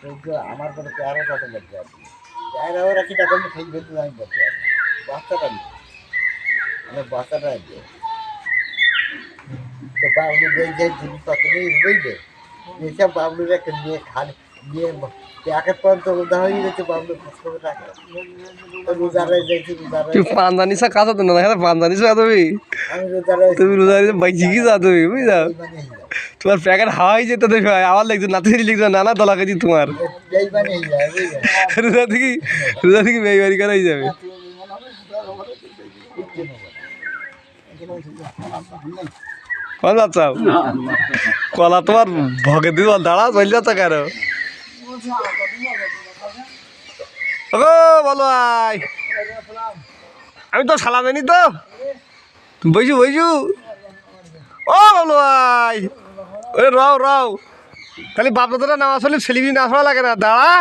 কিন্তু আমার কোনো পেয়ারা কত বলতে পারছি পেয়ারা ওরা কি করলে খেয়ে ফেলতে আমি বলতে পারছি বাচ্চাটা নেই। আমার বাচ্চাটা আছে তো বাবলু যে যে জিনিসপত্র নিয়ে বুঝলে যেসব বাবলুরা নিয়ে খালি নিয়ে প্যাকেট পর্যন্ত রোজা হয়ে গেছে বাবলু খোঁজ করে যাইছি কাজ হতো না দেখা পাঞ্জানিসা তুমি। আমি তুমি রোজা কি যা তুমি বুঝলা? তোমার প্যাকেট হাওয়াই যেত দেখো আমার লাগছে নাতি লিখছো নানা দলা কেজি তোমার। রোজা থেকে রোজা থেকে বেইবারি করাই যাবে। কোন বাচ্চাও কলা তোমার ভগে দিব দাঁড়া চল যাচ্ছে কেন? আমি তো সালাম জানি তো। বইছু বইছু। ও, বলো আই ওরে, রাও রাও। খালি বাপ দাদা নামাজ হলে ছেলেবি না লাগে না, দাঁড়া।